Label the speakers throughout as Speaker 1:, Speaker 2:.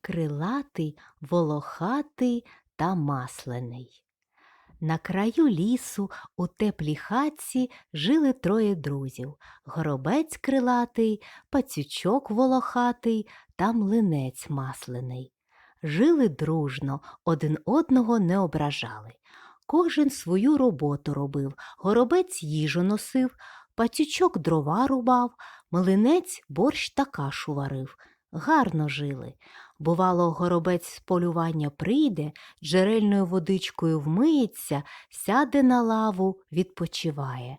Speaker 1: крилатий, волохатий та маслений. На краю лісу у теплій хатці жили троє друзів горобець крилатий, пацючок волохатий та млинець маслений. Жили дружно, один одного не ображали. Кожен свою роботу робив, горобець їжу носив, пацючок дрова рубав, млинець борщ та кашу варив. Гарно жили. Бувало, горобець з полювання прийде, джерельною водичкою вмиється, сяде на лаву, відпочиває.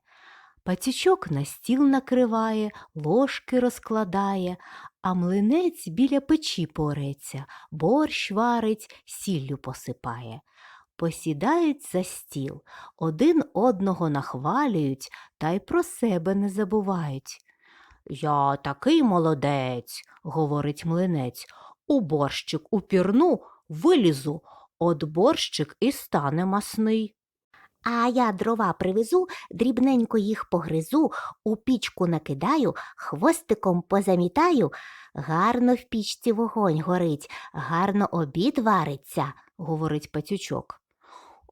Speaker 1: Пацючок на стіл накриває, ложки розкладає, а млинець біля печі пореться, борщ варить, сіллю посипає. Посідають за стіл, один одного нахвалюють та й про себе не забувають. Я такий молодець, говорить млинець, у борщик упірну, вилізу, от борщик і стане масний.
Speaker 2: А я дрова привезу, дрібненько їх погризу, у пічку накидаю, хвостиком позамітаю. Гарно в пічці вогонь горить, гарно обід вариться.
Speaker 1: говорить пацючок.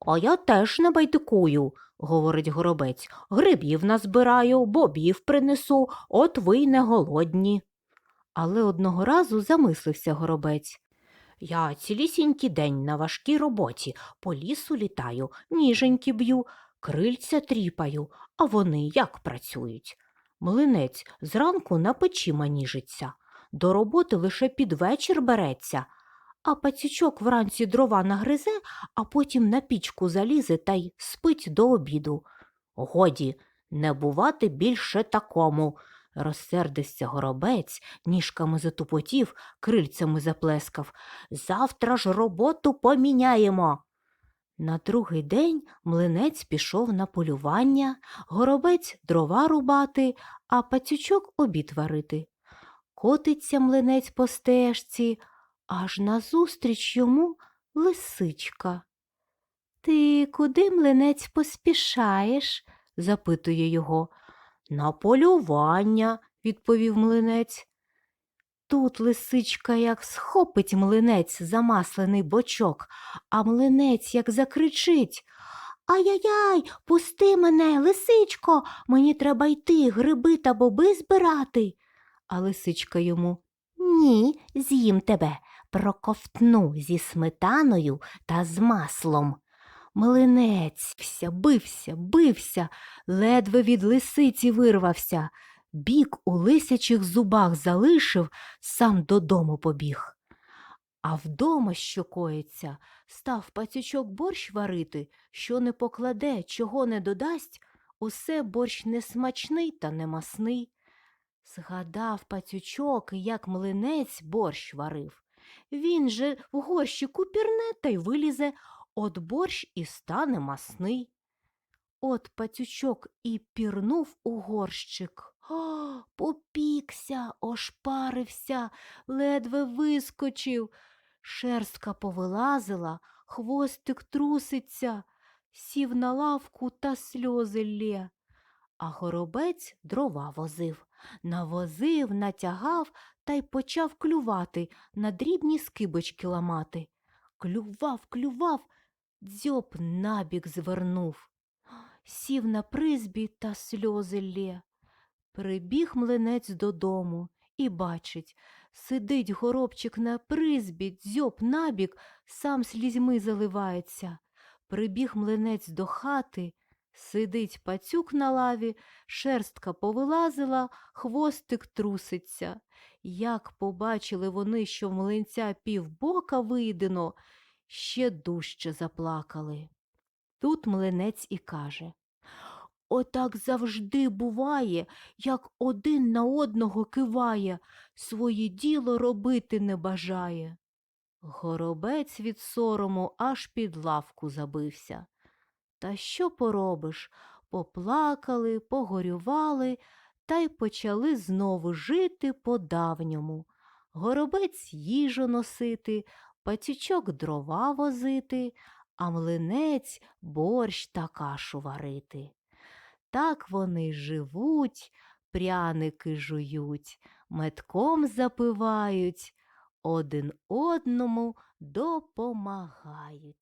Speaker 1: А я теж не байдикую, говорить горобець. Грибів назбираю, бобів принесу, от ви й не голодні. Але одного разу замислився горобець. Я цілісінький день на важкій роботі, по лісу літаю, ніженьки б'ю, крильця тріпаю, а вони як працюють? Млинець зранку на печі маніжиться, до роботи лише під вечір береться, а пацючок вранці дрова нагризе, а потім на пічку залізе та й спить до обіду. Годі, не бувати більше такому. Розсердився горобець, ніжками затупотів, крильцями заплескав. Завтра ж роботу поміняємо. На другий день млинець пішов на полювання, горобець дрова рубати, а пацючок обід варити. Котиться млинець по стежці, аж назустріч йому лисичка. Ти куди, млинець, поспішаєш? запитує його. На полювання, відповів млинець. Тут лисичка як схопить млинець замаслений бочок, а млинець як закричить.
Speaker 2: Ай-яй-яй, пусти мене, лисичко, мені треба йти, гриби та боби збирати.
Speaker 1: А лисичка йому
Speaker 2: Ні, з'їм тебе, проковтну зі сметаною та з маслом.
Speaker 1: Млинець вся, бився, бився, ледве від лисиці вирвався. Бік у лисячих зубах залишив, сам додому побіг. А вдома, що коїться, став пацючок борщ варити, що не покладе, чого не додасть, усе борщ несмачний та немасний. Згадав пацючок, як млинець борщ варив. Він же в горщику пірне та й вилізе, от борщ і стане масний. От пацючок і пірнув у горщик. О, попікся, ошпарився, ледве вискочив. Шерстка повилазила, хвостик труситься, сів на лавку та сльози лє. А горобець дрова возив, навозив, натягав та й почав клювати, на дрібні скибочки ламати. Клював, клював, дзьоб набік звернув. Сів на призбі та сльози лє. Прибіг млинець додому і бачить, сидить горобчик на призбі, дзьоб набік, сам слізьми заливається. Прибіг млинець до хати, сидить пацюк на лаві, шерстка повилазила, хвостик труситься. Як побачили вони, що в млинця півбока вийдено, ще дужче заплакали. Тут млинець і каже Отак завжди буває, як один на одного киває, своє діло робити не бажає. Горобець від сорому аж під лавку забився. Та що поробиш? Поплакали, погорювали та й почали знову жити по-давньому. Горобець їжу носити, пацючок дрова возити, а млинець борщ та кашу варити. Так вони живуть, пряники жують, метком запивають, один одному допомагають.